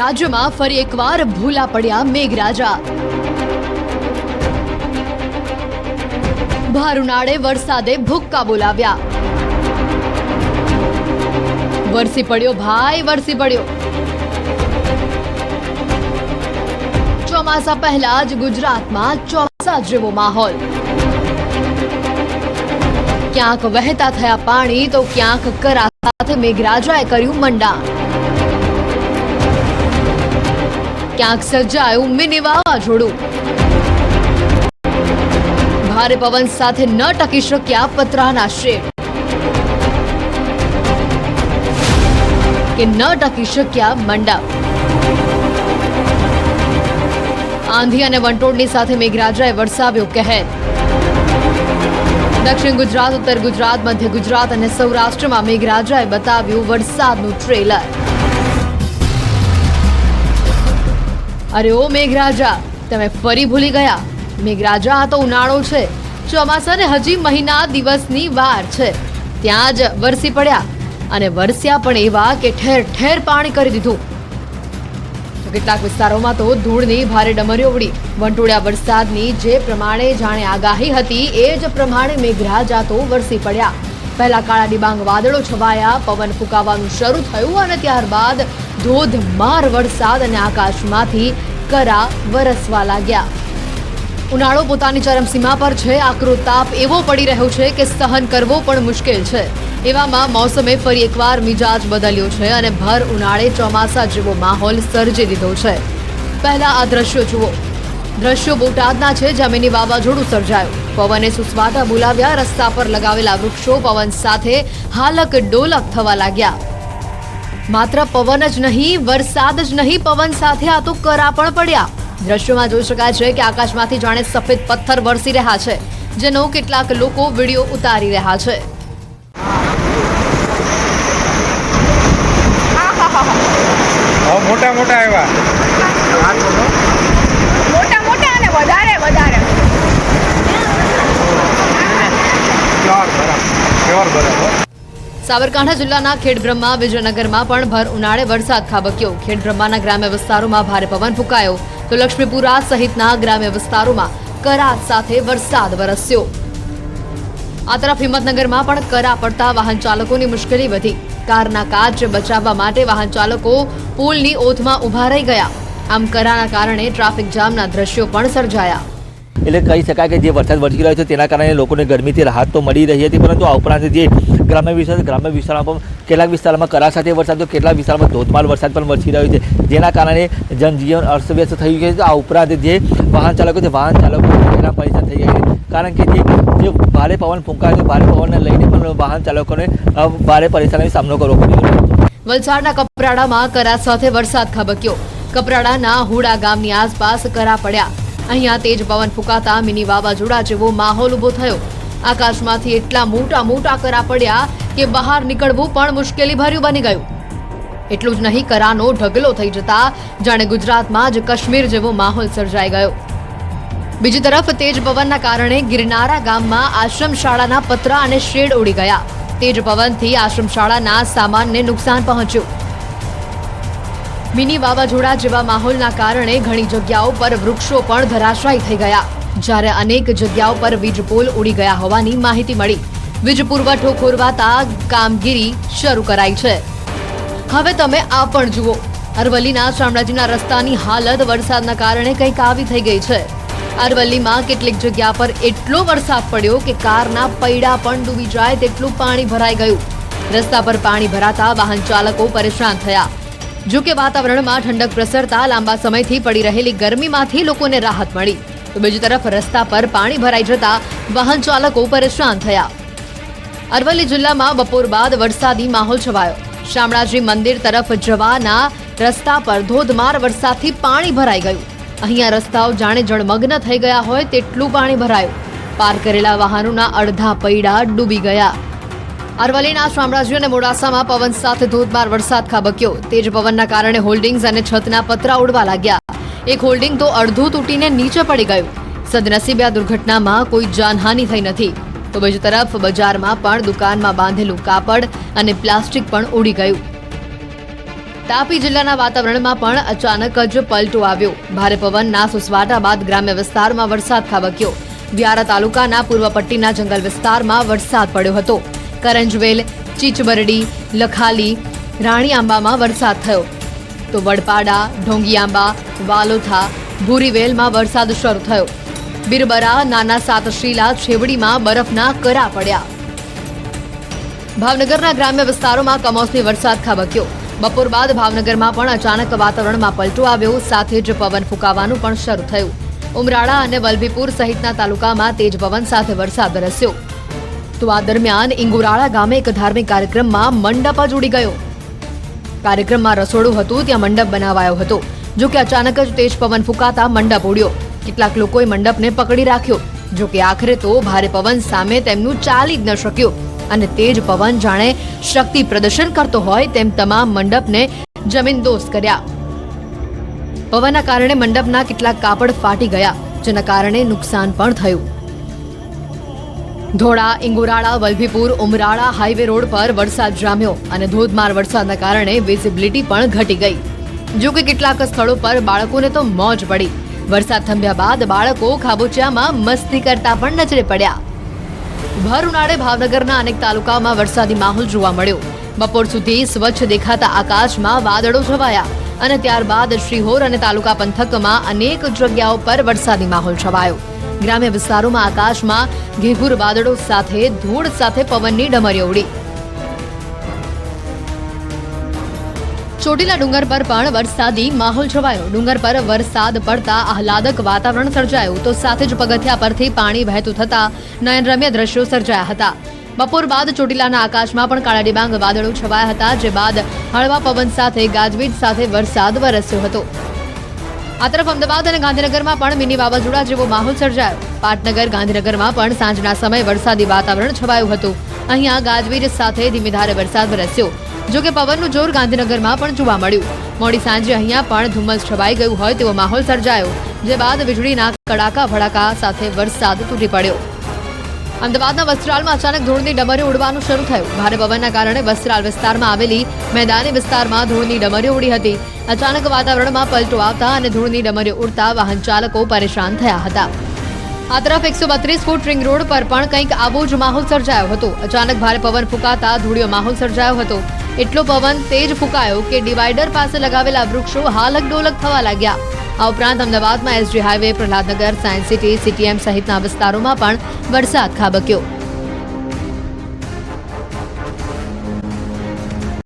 રાજ્યમાં ફરી એકવાર ભૂલા પડ્યા મેઘરાજા ભર ઉનાળે વરસાદે ભૂક્કા બોલાવ્યા વરસી પડ્યો ભાઈ વરસી પડ્યો ચોમાસા પહેલા જ ગુજરાતમાં ચોમાસા જેવો માહોલ ક્યાંક વહેતા થયા પાણી તો ક્યાંક કરા સાથે મેઘરાજાએ કર્યું મંડા ક્યાંક સર્જાયું મિની વાવાઝોડું ભારે પવન સાથે ન ટકી શક્યા પતરાના શેડ. કે ન ટકી શક્યા મંડા આંધી અને વંટોળની સાથે મેઘરાજાએ વરસાવ્યો કહેર. દક્ષિણ ગુજરાત, ઉત્તર ગુજરાત, મધ્ય ગુજરાત અને સૌરાષ્ટ્રમાં મેઘરાજાએ બતાવ્યું વરસાદનું ટ્રેલર. અરે ઓ મેઘરાજા, તમે ફરી ભૂલી ગયા. મેઘરાજા, આ તો ઉનાળો છે. ચોમાસાને હજી મહિના દિવસની વાર છે. ત્યાં જ વરસી પડ્યા અને વરસ્યા પણ એવા કે ઠેર ઠેર પાણી કરી દીધું. કેટલાક વિસ્તારોમાં તો ધૂળની ભારે ડમરીઓ ઉડી. વંટોળ્યા વરસાદની જે પ્રમાણે જાણે આગાહી હતી, એ જ પ્રમાણે મેઘરાજા તો વરસી પડ્યા. પહેલા કાળા ડિબાંગ વાદળો છવાયા, પવન ફૂંકાવાનું શરૂ થયું અને ત્યારબાદ ધોધમાર વરસાદ અને આકાશમાંથી કરા વરસવા લાગ્યા. ઉનાળો પોતાની ચરમસીમા પર છે. આકરો તાપ એવો પડી રહ્યો છે કે સહન કરવો પણ મુશ્કેલ છે. એવામાં મોસમે ફરી એકવાર મિજાજ બદલ્યો છે અને ભર ઉનાળે ચોમાસા જેવો માહોલ સર્જી દીધો છે. પહેલા આ દ્રશ્યો જુઓ. દ્રશ્યો બોટાદના છે જમીની વાવાઝોડું સર્જાયું. પવને સુસવાટા બોલાવ્યા, રસ્તા પર લગાવેલા વૃક્ષો પવન સાથે હાલક ડોલક થવા લાગ્યા. માત્ર પવન જ નહીં વરસાદ જ નહીં પવન સાથે આ તો કરા પણ પડ્યા. દ્રશ્યોમાં જોઈ શકાય છે કે આકાશમાંથી જાણે સફેદ પથ્થર વરસી રહ્યા છે જેનો કેટલાક લોકો વીડિયો ઉતારી રહ્યા છે. મોટા મોટા આવ્યા. મોટા મોટા અને વધારે વધારે. સાબરકાંઠા જિલ્લાના ખેડબ્રહ્મા વિજયનગરમાં પણ ભર ઉનાળે વરસાદ ખાબક્યો. ખેડબ્રહ્માના ગ્રામ્ય વિસ્તારોમાં ભારે પવન ફૂંકાયો. તો લક્ષ્મીપુરા સહિતના ગ્રામ્ય વિસ્તારોમાં કરા સાથે વરસાદ વરસ્યો. આ તરફ હિંમતનગરમાં પણ કરા પડતા વાહન ચાલકોની મુશ્કેલી વધી. કારના કાચ બચાવવા માટે વાહન ચાલકો પુલની ઓથમાં ઊભા રહી ગયા. આમ કરાના કારણે ટ્રાફિક જામના દ્રશ્યો પણ સર્જાયા. એટલે કહી શકાય કે જે વરસાદ વરસી રહ્યો છે તેના કારણે લોકોને ગરમીથી રાહત તો મળી રહી હતી, પરંતુ આ ઉપરાંત જે ગ્રામ્ય વિસ્તાર ગ્રામ્ય વિસ્તારમાં પણ કેટલાક વિસ્તારમાં કરા સાથે વરસાદ તો કેટલાક વિસ્તારમાં ધોધમાર વરસાદ પણ વરસી રહ્યો છે. જેના કારણે જનજીવન અસ્તવ્યસ્ત થયું છે. આ ઉપરાંત જે વાહન ચાલકો છે, વાહન ચાલકો તેના પરેશાન થઈ ગયા છે. કારણ કે જે ભારે પવન ફૂંકાય છે, ભારે પવનને લઈને પણ વાહન ચાલકોને ભારે પરેશાનીનો સામનો કરવો પડ્યો વલસાડના કપરાડામાં કરા સાથે વરસાદ ખાબક્યો. કપરાડાના હુડા ગામની આસપાસ કરા પડ્યા. અહીંયા તેજ પવન ફૂંકાતા મિની વાવાઝોડા જેવો માહોલ ઊભો થયો. આકાશમાંથી એટલા મોટા મોટા કરા પડ્યા કે બહાર નીકળવું પણ મુશ્કેલી ભર્યું બની ગયું. એટલું જ નહીં, કરાનો ઢગલો થઈ જતા જાણે ગુજરાતમાં જ કાશ્મીર જેવો માહોલ સર્જાઈ ગયો. બીજી તરફ તેજ પવનના કારણે ગિરનારા ગામમાં આશ્રમ શાળાના પતરા અને શેડ ઉડી ગયા. તેજ પવનથી આશ્રમ શાળાના સામાનને નુકસાન પહોંચ્યું. મિની વાવાઝોડા જેવા માહોલના કારણે ઘણી જગ્યાઓ પર વૃક્ષો પણ ધરાશાયી થઈ ગયા. જ્યારે અનેક જગ્યાઓ પર વીજ પોલ ઉડી ગયા હોવાની માહિતી મળી. વીજ પુરવઠો ખોરવાતા કામગીરી શરૂ કરાઈ છે. હવે તમે આ પણ જુઓ. અરવલ્લીના શામળાજીના રસ્તાની હાલત વરસાદના કારણે કંઈક આવી થઈ ગઈ છે. અરવલ્લીમાં કેટલીક જગ્યા પર એટલો વરસાદ પડ્યો કે કારના પૈડા પણ ડૂબી જાય તેટલું પાણી ભરાઈ ગયું. રસ્તા પર પાણી ભરાતા વાહન ચાલકો પરેશાન થયા. જો કે વાતાવરણમાં ઠંડક પ્રસરતા લાંબા સમયથી પડી રહેલી ગરમીમાંથી લોકોને રાહત મળી. તો બીજી તરફ રસ્તા પર પાણી ભરાઈ જતા વાહન ચાલકો પરેશાન થયા. અરવલ્લી જિલ્લામાં બપોર બાદ વરસાદી માહોલ છવાયો. શામળાજી મંદિર તરફ જવાના રસ્તા પર ધોધમાર વરસાદથી પાણી ભરાઈ ગયું. અહીંયા રસ્તાઓ જાણે જળમગ્ન થઈ ગયા હોય તેટલું પાણી ભરાયું. પાર કરેલા વાહનોના અડધા પૈડા ડૂબી ગયા. અરવલ્લીના શામળાજી અને મોડાસામાં પવન સાથે ધોધમાર વરસાદ ખાબક્યો. તેજ પવનના કારણે હોલ્ડિંગ્સ અને છતના પતરા ઉડવા લાગ્યા. એક હોલ્ડિંગ તો અડધું તૂટીને નીચે પડી ગયું. સદનસીબે આ દુર્ઘટનામાં કોઈ જાનહાનિ થઈ નથી. તો બીજી તરફ બજારમાં પણ દુકાનમાં બાંધેલું કાપડ અને પ્લાસ્ટિક પણ ઉડી ગયું. તાપી જિલ્લાના વાતાવરણમાં પણ અચાનક જ પલટો આવ્યો. ભારે પવનના સુસવાટા બાદ ગ્રામ્ય વિસ્તારમાં વરસાદ ખાબક્યો. વ્યારા તાલુકાના પૂર્વ પટ્ટીના જંગલ વિસ્તારમાં વરસાદ પડ્યો હતો. કરંજવેલ, ચીચબરડી, લખાલી રાણી આંબામાં વરસાદ થયો. તો વડપાડા ઢોંગીઆંબા વાલોથા, ભૂરીવેલમાં વરસાદ શરૂ થયો. બિરબરા, નાના સાતશીલા છેવડીમાં બરફના કરા પડ્યા. ભાવનગરના ગ્રામ્ય વિસ્તારોમાં કમોસમી વરસાદ ખાબક્યો. બપોર બાદ ભાવનગરમાં પણ અચાનક વાતાવરણમાં પલટો આવ્યો, સાથે જ પવન ફૂંકાવાનું પણ શરૂ થયું. ઉમરાળા અને વલભીપુર સહિતના તાલુકામાં તેજ પવન સાથે વરસાદ વરસ્યો. તો આ દરમિયાન ઇંગુરાળા ગામે એક ધાર્મિક કાર્યક્રમમાં મંડપ જ ઉડી ગયો. કાર્યક્રમમાં રસોડું હતું, ત્યાં મંડપ બનાવાયો હતો. જો કે અચાનક જ તેજ પવન ફૂંકાતા મંડપ ઉડ્યો કેટલાક લોકોએ મંડપને પકડી રાખ્યો. જો કે આખરે તો ભારે પવન સામે તેમનું ચાલી જ ન શક્યું. અને તેજ પવન જાણે શક્તિ પ્રદર્શન કરતો હોય તેમ તમામ મંડપને જમીનદોસ્ત કર્યા. પવનના કારણે મંડપના કેટલાક કાપડ ફાટી ગયા, જેના કારણે નુકસાન પણ થયું. ધોળા, ઇંગુરાળા, વલભીપુર, ઉમરાળા હાઈવે રોડ પર વરસાદ જામ્યો અને ધોધમાર વરસાદના કારણે વિઝિબિલિટી પણ ઘટી ગઈ. જો કે કેટલાક સ્થળો પર બાળકોને તો મોજ પડી. વરસાદ થંભ્યા બાદ બાળકો ખાબોચિયામાં મસ્તી કરતા પણ નજરે પડ્યા. ભર ઉનાળે ભાવનગરના અનેક તાલુકામાં વરસાદી માહોલ જોવા મળ્યો. બપોર સુધી સ્વચ્છ દેખાતા આકાશમાં વાદળો છવાયા અને ત્યારબાદ શ્રીહોર અને તાલુકા પંથકમાં અનેક જગ્યાઓ પર વરસાદી માહોલ છવાયો. ગ્રામ્ય વિસ્તારોમાં આકાશમાં ઘેઘુર વાદળો સાથે, ધૂળ સાથે પવનની ડમરીઓ ઉડી. ચોટીલા ડુંગર પર પણ વરસાદી માહોલ છવાયો. ડુંગર પર વરસાદ પડતા આહલાદક વાતાવરણ સર્જાયું. તો સાથે જ પગથિયા પરથી પાણી વહેતું થતા નયનરમ્ય દ્રશ્યો સર્જાયા હતા. બપોર બાદ ચોટીલાના આકાશમાં પણ કાળા ડિબાંગ વાદળો છવાયા હતા, જે બાદ હળવા પવન સાથે, ગાજવીજ સાથે વરસાદ વરસ્યો હતો. આ તરફ અમદાવાદ અને ગાંધીનગરમાં પણ મિની વાવાઝોડા જેવો માહોલ સર્જાયો. પાટનગર, ગાંધીનગરમાં પણ સાંજના સમયે વરસાદી વાતાવરણ છવાયું હતું. અહીંયા ગાજવીજ સાથે ધીમી ધારે વરસાદ વરસ્યો. જો કે પવનનું જોર ગાંધીનગરમાં પણ જોવા મળ્યું. મોડી સાંજે અહીંયા પણ ધુમ્મસ છવાઈ ગયું હોય તેવો માહોલ સર્જાયો, જે બાદ વીજળીના કડાકા ભડાકા સાથે વરસાદ તૂટી પડ્યો. અમદાવાદના વસ્ત્રાલમાં અચાનક ધૂળની ડમરીઓ ઉડવાનું શરૂ થયું. ભારે પવનના કારણે વસ્ત્રાલ વિસ્તારમાં આવેલી મેદાની વિસ્તારમાં ધૂળની ડમરીઓ ઉડી હતી. અચાનક વાતાવરણમાં પલટો આવતા અને ધૂળની ડમરીઓ ઉડતા વાહન ચાલકો પરેશાન થયા હતા. આ તરફ એકસો બત્રીસ ફૂટ રિંગ રોડ પર પણ કંઈક આવો જ માહોલ સર્જાયો હતો. અચાનક ભારે પવન ફૂંકાતા ધૂળિયો માહોલ સર્જાયો હતો. એટલો પવન તેજ ફૂંકાયો કે ડિવાઈડર પાસે લગાવેલા વૃક્ષો હાલક ડોલક થવા લાગ્યા. આ ઉપરાંત અમદાવાદમાં SG highway Prahladnagar science city CTM સહિતના વિસ્તારોમાં પણ વરસાદ ખાબક્યો.